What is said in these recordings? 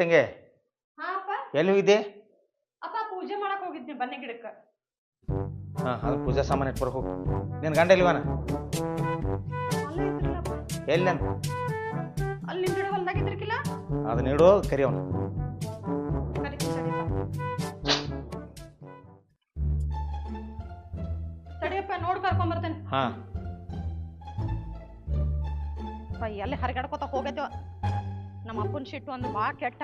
ತಂಗೆ? ಎಲ್ಲಿ ಹೋಗಿದ್ದೆ? ಅಪ್ಪ ಪೂಜೆ ಮಾಡಕ್ ಹೋಗಿದ್ನಿ ಬನ್ನಿ ಗಿಡಕ್ಕ. ಹಾ ಅದು ಪೂಜಾ ಸಾಮಾನು ಇಟ್ಬರ್ ಹೋಗಿ. ನಿನ್ ಗಂಡ ಇದ್ರಲ್ಲಪ್ಪ ಎಲ್ಲಿ ನನ್? ಅಲ್ಲಿ ನಿಮ್ ಗಿಡ ಹೊಲ್ದಾಗ ಇದ್ರಕಿಲ್ಲ ಅದನ್ನ ಇಡು ಕರಿ ಅವನು. ತಡಿಯಪ್ಪ ನೋಡ್ ಕರ್ಕೊಂಡ್ ಬರ್ತೇನೆ. ಹಾ. ಅಪ್ಪ ಎಲ್ಲಿ ಹರಿಗಾಡ್ಕೋತ ಹೋಗೈತೇವ ನಮ್ಮ ಅಪ್ಪನ ಶಿಟ್ಟು ಒಂದು ಬಾ ಕೆಟ್ಟ.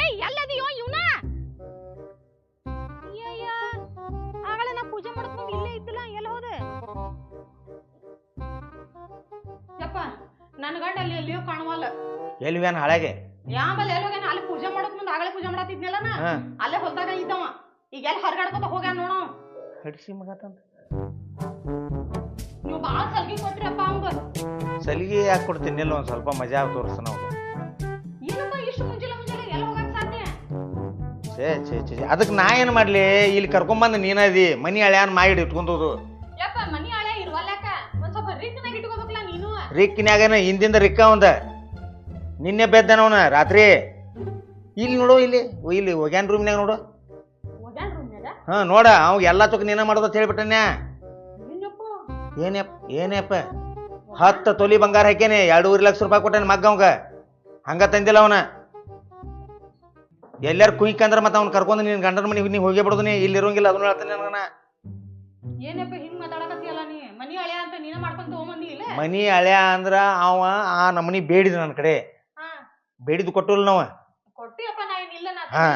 ಏಯ್ ಎಲ್ಲದಿಯೋ ಇವನ? ಆಗಲೇ ನಾ ಪೂಜೆ ಮಾಡ್ಕೊಂಡು ಇಲ್ಲೇ ಇದ್ದಿಲ್ಲ ಎಲ್ಲ ಹೋದೆ? ಯಪ್ಪ ನನ್ನ ಗಂಡ ಅಲ್ಲಿ ಎಲ್ಲಿಯೋ ಕಾಣವಲ್ಲ. ಎಲ್ಲಿವ್ಯಾನ ಹಳೆಗೆ? ಯಾವಲ್ಲ ಎಲ್ಲೋಗ್ಯಾನ ಅಲ್ಲಿ ಪೂಜೆ ಮಾಡಕ್ ಮುಂದೆ ಆಗಲೇ ಪೂಜೆ ಮಾಡತ್ತಿದ್ನಲ್ಲ ನಾ? ಹಾ. ಅಲ್ಲೇ ಹೊಲ್ದಾಗ ಇದ್ದವ. ಈಗ ಎಲ್ಲಿ ಹೊರಗಾಡ್ಕೊತ ಹೋಗ್ಯಾನ ನೋಡೋ. ಹಡ್ಸಿ ಮಗ ತಂದ ನೀವು ಬಾಳ ಸಲ್ಗಿ ಕೊಟ್ರಪ್ಪ ಅವಂಗ. ಸಲಿಗೆ ಯಾಕೆ ಕೊಡ್ತೀನಿ ನಿಲ್ಲ ಒಂದು ಸ್ವಲ್ಪ ಮಜಾ ಹೋಗಕ್ ಸಾಧ್ಯ? ಛೇ ಛೇ ಛೇ ಅದಕ್ಕೆ ನಾ ಏನು ಮಾಡಲಿ? ಇಲ್ಲಿ ಕರ್ಕೊಂಬಂದು ನೀನದಿ ಮನಿ ಅಳ್ಯಾನ್ ಮಾಡಿ ಇಟ್ಕೊಂಡೋದು ರಿಕ್ನ್ಯಾಗನ ಹಿಂದಿಂದ ರಿಕ್ಕ ಅವಂದ. ನಿನ್ನೆ ಬೆದ್ದನವನ ರಾತ್ರಿ. ಇಲ್ಲಿ ನೋಡು ಇಲ್ಲಿ ಇಲ್ಲಿ ಹೋಗ್ಯಾನ್ ರೂಮ್ನಾಗ ನೋಡು. ಹಾಂ ನೋಡ ಅವ್ ಎಲ್ಲ ತುಕ್ ನೀನ ಮಾಡೋದು ಹೇಳ್ಬಿಟ್ಟನ್ಯಾ. ಏನಪ್ಪ ಏನಪ್ಪ ಹತ್ತು ತೊಲಿ ಬಂಗಾರ ಹಾಕ್ಯಾನೆ ಎರಡೂವರೆ ಲಕ್ಷ ರೂಪಾಯಿ ಕೊಟ್ಟೇನೆ ಮಗ್ಗ ಅವಂಗ. ಹಂಗ ತಂದಿಲ್ಲ ಅವನ. ಎಲ್ಲಾರು ಕುಯ್ಕಂದ್ರ ಮತ್ತೆ ಅವ್ನ ಕರ್ಕೊಂಡು ನೀನ್ ಗಂಡನ ಮನೆ ನೀ ಹೋಗಿ ಬಿಡೋದು ನೀ ಇಲ್ಲಿ ಇರೋಂಗಿಲ್ಲ ಅದನ್ನ ಹೇಳ್ತಾನೆ ನನಗನ ಏನಪ್ಪ ಹಿಂಗ್ ಮಾತಾಡಕತ್ತಿಯಲ್ಲ ನೀ? ಮನಿ ಹಳೆ ಅಂತ ನೀನ ಮಾಡ್ಕೊಂತ ಹೋಗ್ಬಂದಿ ಇಲ್ಲ? ಮನಿ ಹಳ್ಯಾ ಅಂದ್ರ ಅವ ಆ ನಮ್ಮನಿ ಬೇಡಿದ ನನ್ನ ಕಡೆ. ಬೇಡಿದ್ ಕೊಟ್ಟಿಲ್ಲ ನಾವ. ಕೊಟ್ಟಿಯಪ್ಪ ನಾ ಏನಿಲ್ಲ ನಾ ಹಾ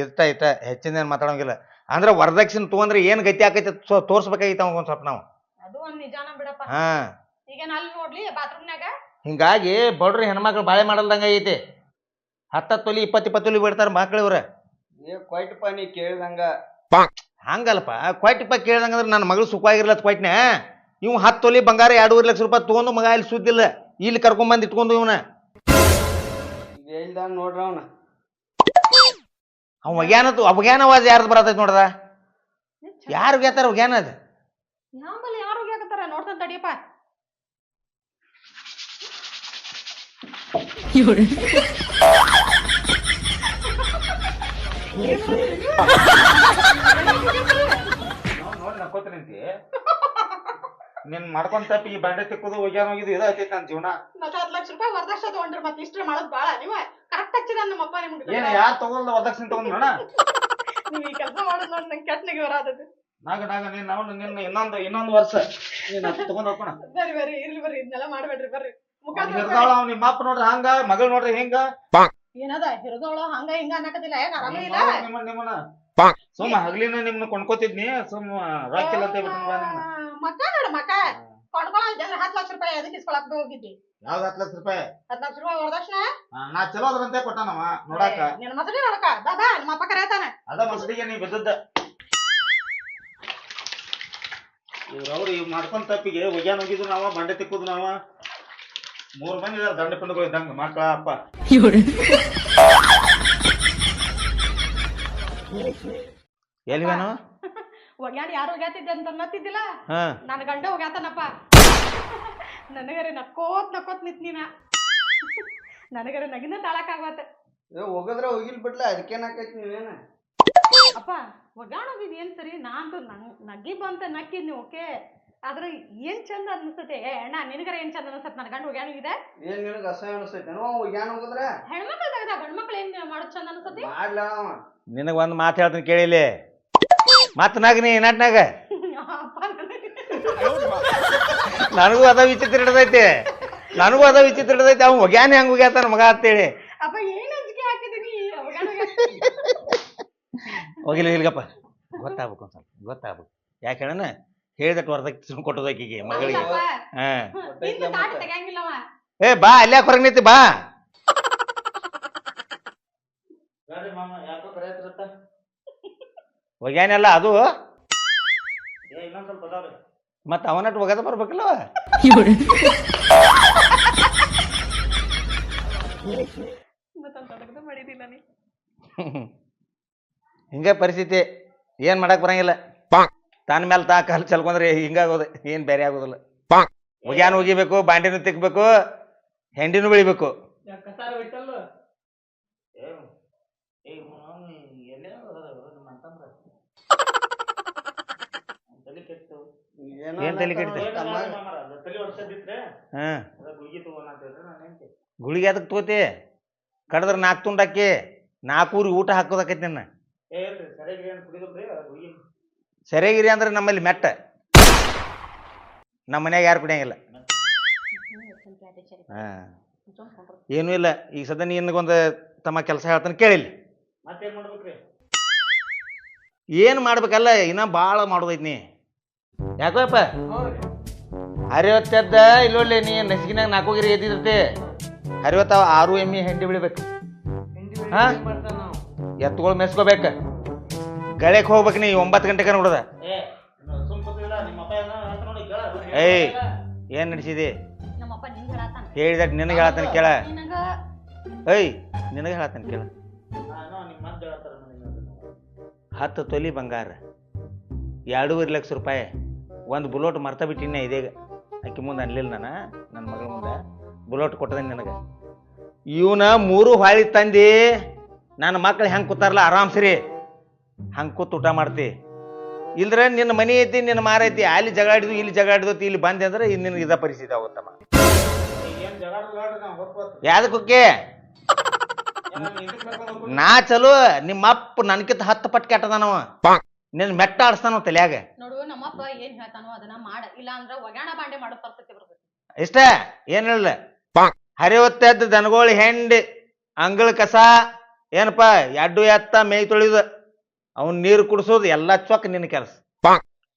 ಇರ್ತ ಇರ್ತ ಹೆಚ್ಚಿನ ಏನ್ ಮಾತಾಡೋಂಗಿಲ್ಲ. ಅಂದ್ರ ವರದಕ್ಷಿಣೆ ತಗೊಂಡ್ರೆ ಏನ್ ಗತಿ ಆಕೈತಿ ತೋರ್ಸ್ಬೇಕಾಗಿತ್ತು ಅವಾಗ ಒಂದ್ ಸ್ವಲ್ಪ ನಾವು. ಅದು ಒಂದ್ ನಿಜಾನ ಬಿಡಪ್ಪ. ಹಾ. ಈಗ ನಾ ಅಲ್ಲಿ ನೋಡ್ಲಿ ಬಾತ್ರೂಮ್ನಾಗ ಹಿಂಗಾಗಿ ಬಡ್ರಿ ಹೆಣ್ಮಕ್ಳು ಬಾಳೆ ಮಾಡಲ್ದಂಗ ಐತಿ. ಹತ್ತತ್ತು ತೊಲಿ ಇಪ್ಪತ್ತು ಇಪ್ಪತ್ತು ತೊಲಿ ಬಿಡ್ತಾರ ಮಕ್ಳು ಇವ್ರ. ಏ ಕೊಯ್ಟಪ್ಪ ನೀ ಕೇಳ್ದಂಗ. ಹಂಗಲ್ಲಪ್ಪ ಕೇಳ್ದಂಗ ಅಂದ್ರೆ ನನ್ನ ಮಗಳು ಸುಖವಾಗಿರ್ಲ ಕ್ವಾಟ್ನ ಇವ್ ಹತ್ತು ತೊಲಿ ಬಂಗಾರ ಎರಡೂವರೆ ಲಕ್ಷ ರೂಪಾಯಿ ತೊಗೊಂಡು ಮಗ ಇಲ್ಲಿ ಸುದ್ದಿಲ್ಲ. ಇಲ್ಲಿ ಕರ್ಕೊಂಬಂದು ಇಟ್ಕೊಂಡು ಇವನ. ಈಗ ಹೇಳ್ದ ನೋಡ್ರ ಅವನ. ಅವ ಒಗ್ಯಾನದು ಒಗ್ಯಾನವಾದ ಯಾರ್ದು ಬರತೈತಿ ನೋಡ್ದ ಯಾರು ಒಗ್ಯಾತಾರ ಒಗ್ಯಾನ ಅದು ಯಾರು ಹೋಗ್ಯಾಕತ್ತಾರ ನೋಡ್ತಾನೆ ತಡಿಯಪ್ಪ. ನೋಡಿ ನಕ್ಕೋತೀನಂತಿ ನಿನ್ ಮಾಡ್ಕೊಂಡ್ ತಪ್ಪಿ ಈ ಬಂಡೆ ತಿಕ್ಕೋದು ಹೋಗ್ಯಾನ ಹೋಗಿದ್ದು ಇದು ಐತಿ ನನ್ನ ಜೀವನ. ಮತ್ತ ಹತ್ತು ಲಕ್ಷ ರೂಪಾಯಿ ವರದಕ್ಷಿಣೆ ತಗೊಂಡ್ರಿ ಮತ್ತೆ ಇಷ್ಟ ಮಾಡೋದ್ ಬಾಳ ನೀವ. ಕರೆಕ್ಟ್ ಹಚ್ಚಿದ ನಮ್ಮಪ್ಪ ನಿಮ್ಗೆ ಏನ್ ಯಾರು ತಗೊಂಡ್ ವರದಕ್ಷಿಣೆ ತಗೊಂಡ್ ನೋಡ ನೀವ್ ಈ ಕೆಲಸ ಮಾಡೋದ್ ನೋಡಿ ನಂಗೆ ಕೆಟ್ಟನಿಗೆ ಬರಾದದು ನಾಗ ನಾಗ ನೀನ್ ನಾವು ನಿನ್ನ ಇನ್ನೊಂದು ಇನ್ನೊಂದು ವರ್ಷ. ನೀನ್ ತಗೊಂಡ್ ಹೋಗೋಣ ಬರ್ರಿ ಬರ್ರಿ ಇರ್ಲಿ ಬರ್ರಿ ಇದನ್ನೆಲ್ಲ ಮಾಡ್ಬೇಡ್ರಿ ಬರ್ರಿ. ಹಿರ್ದಾಳ ಅವ್ನ ನಿಮ್ಮ ಅಪ್ಪ ನೋಡ್ರಿ ಹಂಗ ಮಗಳು ನೋಡ್ರಿ ಹಿಂಗ. ಏನದ ಹಿರಿದೋಳು ಹಂಗ ಹಿಂಗ ಅನ್ನಕತ್ತಿಲ್ಲ ಏನ್ ಆರಾಮಿಲ್ಲ ನಿಮ್ಮ- ನಿಮ್ಮ ನಿಮ್ಮನ್ನ. ಸುಮ್ಮ ಹಗಲಿನ ನಿಮ್ನ ಕೊಂಡ್ಕೋತಿದ್ನಿ ಸುಮ್ಮ ರೊಕ್ಕಿಲ್ಲ ಅಂತ ಹೇಳ್ಬಿಟ್ಟು ಬಾ ನಿಮ್ನ ಮಕ್ಕ ನೋಡು ಮಕ್ಕ ಕೊಂಡ್ಕೊಳ್ಳೋ ಜನ ಹತ್ತು ಲಕ್ಷ ರೂಪಾಯಿ ಅದಕ್ಕೆ ಇಸ್ಕೊಳಕ್ ಹೋಗಿದ್ದಿ. ಯಾವ್ದು ಹತ್ತು ಲಕ್ಷ ರೂಪಾಯಿ? ಹತ್ತು ಲಕ್ಷ ರೂಪಾಯಿ ವರದಕ್ಷಿಣೆ ನಾ ಚಲೋ ಅದ್ರಂತೆ ಕೊಟ್ಟಾನವ ನೋಡಾಕ. ನಿನ್ನ ಮಸಡಿ ನೋಡಕ ದಾದಾ ನಿಮ್ಮ ಅಪ್ಪ ಕರೆಯತಾನ. ಅದ ಮಸಡಿಗೆ ನೀ ಬಿದ್ದದ್ದ. ಇವ್ರವ್ರು ಇವ್ ಮಾಡ್ಕೊಂಡ್ ತಪ್ಪಿಗೆ ಹೋಗ್ಯಾನ ಹೋಗಿದ್ರು ನಾವ ಬಂಡೆ ತಿಕ್ಕುದು ನಾವ. ಮೂರ್ ಮಂದಿ ದಂಡ ಪಿಂಡಗಳು ಇದ್ದಂಗ ಮಕ್ಕಳ ಅಪ್ಪ. ಎಲ್ಲಿವೇನು ಒಗ್ಯಾಡ ಯಾರು ಒಗ್ಯಾತಿದ್ದೆ ಅಂತ ಅನ್ನತ್ತಿದ್ದಿಲ್ಲ? ಹಾ. ನನ್ನ ಗಂಡ ಒಗ್ಯಾತನಪ್ಪ. ನನಗರೆ ನಕ್ಕೋತ್ ನಕ್ಕೋತ್ ನಿತ್ ನೀನ. ನನಗರೆ ನಗಿನ ತಾಳಕ್ಕಾಗತ್ತ ಏ ಹೋಗದ್ರ ಹೋಗಿಲ್ ಬಿಡ್ಲ ಅದಕ್ಕೇನಾಕೈತಿ ನೀವೇನ? ಅಪ್ಪ ಒಗ್ಯಾಣ ಹೋಗಿದ್ ಏನ್ ಸರಿ? ನಾ ಅಂತೂ ನಗಿ ಬಂತ ನಕ್ಕಿದ್ನಿ ಓಕೆ? ಆದ್ರೆ ಏನ್ ಚಂದ ಅನ್ಸತ್ತೆ? ಏ ಅಣ್ಣ ನಿನಗರ ಏನ್ ಚಂದ ಅನ್ಸತ್ ನನ್ ಗಂಡ ಹೋಗ್ಯಾನ ಇದೆ ಏನ್ ನಿನಗ ಅಸಹ್ಯ ಅನಿಸ್ತೈತೆ? ಏನೋ ಹೋಗ್ಯಾನ ಹೋಗಿದ್ರೆ? ಹೆಣ್ಮಕ್ಳು ತೆಗ್ದ ಗಂಡ್ಮಕ್ಳು ಏನ್ ಮಾಡೋದ್ ಚಂದ ಅನ್ಸತಿ ಮಾಡ್ಲ ನಿನಗ ಒಂದ್ ಮಾತು ಹೇಳ್ತೀನಿ ಕೇಳಿಲಿ ಮತ್ ನಾಗ ನೀ ನಟ್ನಾಗ ನನಗೂ ಅದ ವಿಚಿತ್ರ ಹಿಡ್ದೈತಿ. ನನಗೂ ಅದ ವಿಚಿತ್ರ ಹಿಡ್ದೈತಿ. ಅವ್ನು ಒಗ್ಯಾನ ಹೆಂಗ್ ಒಗ್ಯಾತಾನ ಮಗ ಅಂತೇಳಿ ಅಪ್ಪ ಏನ್ ಅಂಜಿಕೆ ಹಾಕಿದೀನಿ ಹೋಗ್ಯಾನ ಹೋಗಿಲ್ಲ ಇಲ್ಗಪ್ಪ ಗೊತ್ತಾಗ್ಬೇಕು ಒಂದ್ ಸ್ವಲ್ಪ. ಗೊತ್ತಾಗ್ಬೇಕು. ಯಾಕೆ ಹೇಳಣ ಹೇಳಿದಟ್ಟು ವರದಕ್ಷಿಣೆ ಕೊಟ್ಟದ ಆಕಿಗೆ ಮಗಳಿಗೆ. ಹಾ. ಏ ಬಾ ಅಲ್ಲೇ ಹೊರಗೆ ನಿಂತಿ ಬಾ. ಒಗ್ಯಾನೆಲ್ಲ ಅದು? ಮತ್ತ ಅವನಟ್ಟು ಒಗದ ಬರ್ಬೇಕಲ್ಲ ಹಿಂಗ ಪರಿಸ್ಥಿತಿ. ಏನ್ ಮಾಡಕ್ ಬರಂಗಿಲ್ಲ. ತಾನ ಮೇಲೆ ತಾ ಕಾಲು ಚಲ್ಕೊಂಡ್ರೆ ಹಿಂಗಾಗೋದು ಏನು ಬೇರೆ ಆಗೋದಿಲ್ಲ. ಒಗ್ಯಾನ ಉಗಿಬೇಕು ಬಾಂಡಿನೂ ತಿಕ್ಕಬೇಕು ಹೆಂಡಿನೂ ಬೆಳಿಬೇಕು ಏನೋ ಏನ್ ತಲೆ ಕೆಡ್ತಿ? ಅನ್ನತ್ತಾನೋ ತಮ್ಮ. ಹಾ. ಗುಳಿಗೆ ಅದಕ್ಕೆ ತೋತಿ ಕಡದ್ರ ನಾಲ್ಕು ತುಂಡಾಕಿ ನಾಲ್ಕೂರಿ ಊಟ ಹಾಕೋದಾಕೈತಿ ನಿನ್ನ. ಸರಿಯಾಗಿರಿ ಅಂದ್ರೆ ನಮ್ಮಲ್ಲಿ ಮೆಟ್ಟ. ನಮ್ಮ ಮನ್ಯಾಗ ಯಾರು ಕುಡಿಯಂಗಿಲ್ಲ ಹಾಂ. ಏನೂ ಇಲ್ಲ. ಈಗ ಸದ್ಯ ನಿನಗೊಂದು ತಮ್ಮ ಕೆಲಸ ಹೇಳ್ತಾನೆ ಕೇಳಿಲ್ಲ. ಏನು ಮಾಡ್ಬೇಕಲ್ಲ, ಇನ್ನ ಭಾಳ ಮಾಡೋದೈತಿ ನೀ. ಯಾಕೋಪ್ಪ ಹರಿವತ್ತೆದ್ದ ಇಲ್ಲೊಳ್ಳೆ ನೀ ನಸಿಗಿನಾಗ ನಾಲ್ಕೋಗಿರಿ ಎದ್ದಿರ್ತಿ ಹರಿವತ್ತ ಆರು ಎಮ್ಮಿ ಹೆಂಡಿ ಬೆಳಿಬೇಕು ಹಾ? ಎತ್ತುಗಳು ಮೆಸ್ಕೋಬೇಕು. ಗಳಕ್ಕೆ ಹೋಗ್ಬೇಕು ನೀ ಒಂಬತ್ತು ಗಂಟೆಗೆ ನೋಡದ ಏ ಸುಮ್ ಕೂತಿಲ್ಲ ನಿಮ್ಮ ಅಪ್ಪ ಏನೋ ಹೇಳ್ತಾನ್ ನೋಡಿ ಕೇಳ ಏಯ್ ಏನ್ ನಡೆಸಿದಿ? ಹೇಳಿದಟ್ ನಿನಗೆ ಹೇಳತ್ತಾನೆ ಕೇಳ. ನಿನಗ. ಏಯ್ ನಿನಗೆ ಹೇಳತ್ತಾನೆ ಕೇಳ. ಹತ್ತು ತೊಲಿ ಬಂಗಾರ ಎರಡೂವರೆ ಲಕ್ಷ ರೂಪಾಯಿ ಒಂದು ಬುಲೋಟ್ ಮರ್ತ ಬಿಟ್ಟಿನ ಇದೀಗ ಅಕ್ಕಿ ಮುಂದೆ ಅನ್ಲಿಲ್ಲ ನಾನು ನನ್ನ ಮಗಳ ಮುಂದೆ. ಬುಲೋಟ್ ಕೊಟ್ಟದ ನಿನಗೆ. ಇವನ ಮೂರು ಹಾಳಿ ತಂದಿ ನನ್ನ ಮಕ್ಳು ಹೆಂಗೆ ಕೂತಾರಲ್ಲ ಆರಾಮ್ ಸರಿ ಹಂಗೆ ಕೂತ್ ಊಟ ಮಾಡ್ತಿ? ಇಲ್ದ್ರೆ ನಿನ್ನ ಮನೆ ಐತಿ ನಿನ್ನ ಮಾರ ಐತಿ ಅಲ್ಲಿ ಜಗಾಡಿದ್ವಿ ಇಲ್ಲಿ ಜಗಾಡಿದ್ವಿ ಇಲ್ಲಿ ಬಂದೆ ಅಂದ್ರೆ ಇನ್ನು ನಿನಗೆ ಇದ ಪರಿಸ್ಥಿತಿ ಆಗುತ್ತಮ್ಮ. ಏನ್ ಜಗಳ ಬೇಡ್ರಿ ನಾ ಯಾವ್ದಕ್ಕೆ ಚಲೋ ನಿಮ್ಮ ಅಪ್ಪ ನನ್ಕಿಂತ ಹತ್ತು ಪಟ್ಟು ಕೆಟ್ಟದನವ ನಿನ್ನ ಮೆಟ್ಟ ಆಡ್ಸ್ತಾನ ತಲ್ಯಾಗ. ನೋಡು ನಮ್ಮಪ್ಪ ಏನ್ ಹೇಳ್ತಾನೋ ಅದನ್ನ ಮಾಡ. ಇಲ್ಲ ಅಂದ್ರ ಒಗ್ಯಾಣ ಬಾಂಡೆ ಮಾಡೋ ಪರಿಸ್ಥಿತಿ ಬರ್ತೈತಿ ಇಷ್ಟ? ಏನಿಲ್ಲ ಹರಿವತ್ತೆದ್ದು ದನಗೋಳಿ ಹೆಂಡಿ ಅಂಗಳ ಕಸ ಏನಪ್ಪ ಎಡ್ಡು ಎತ್ತ ಮೇಯ್ ತೊಳಿದು ಅವ್ನ ನೀರು ಕುಡಿಸೋದು ಎಲ್ಲ ಚೊಕ್ ನಿನ್ನ ಕೆಲಸ.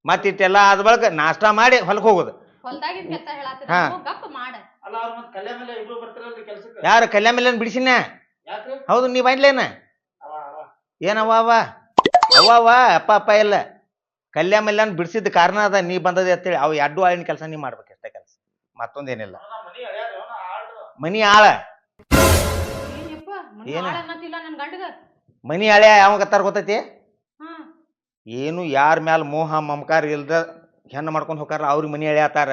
ಮತ್ತಿಟ್ಟೆಲ್ಲ ಆದ ಬಳಿಕ ನಾಷ್ಟ ಮಾಡಿ ಹೊಲಕ್ಕೆ ಹೋಗೋದು. ಹೊಲ್ದಾಗಿದ್ ಕೆಲಸ ಹೇಳತ್ತಿರ ಹಾ. ಗಪ್ಪ ಮಾಡ. ಅಲ್ಲ ಅವ್ರ ಮತ್ತೆ ಕಲ್ಯಾಣ ಮೇಲೆ ಇಬ್ರು ಬರ್ತಿರಲ್ರಿ ಕೆಲ್ಸಕ್ಕೆ? ಯಾರು ಕಲ್ಯಾಣ ಮೇಲೆ ಬಿಡಿಸಿನ ಯಾಕ್ರಿ? ಹೌದು ನೀ ಬಂದ್ಲೇನ ಅವ ಅವ. ಏನವ್ವ ಅವ ಅವ್ವ ಅವ್ವ ಅಪ್ಪ ಅಪ್ಪ ಇಲ್ಲ. ಕಲ್ಯಾಣ ಮೇಲೆ ಬಿಡಿಸಿದ ಕಾರಣ ಅದ ನೀ ಬಂದದೆ ಅಂತೇಳಿ ಅವು ಎಡ್ಡು ಆಳಿನ ಕೆಲಸ ನೀ ಮಾಡ್ಬೇಕು ಅಷ್ಟೇ ಕೆಲಸ. ಮತ್ತೊಂದೇನಿಲ್ಲ. ಅವ್ನ ಮನಿ ಅಳ್ಯಾರ ಅವನ? ಆಳ್ರು. ಮನಿ ಆಳ. ಏನಪ್ಪ? ಏನ? ಅನ್ನತ್ತಿಲ್ಲ ನನ್ ಗಂಡಗ. ಮನಿ ಹಳೆ ಯಾವಾಗ ತರ ಗೊತ್ತೈತಿ? ಏನು ಯಾರ ಮ್ಯಾಲ ಮೋಹ ಮಮಕಾರ ಇಲ್ದ ಹೆಣ್ಣು ಮಾಡ್ಕೊಂಡು ಹೋಗಾರ ಅವ್ರಿಗೆ ಮನಿ ಎಳ್ಯಾತಾರ.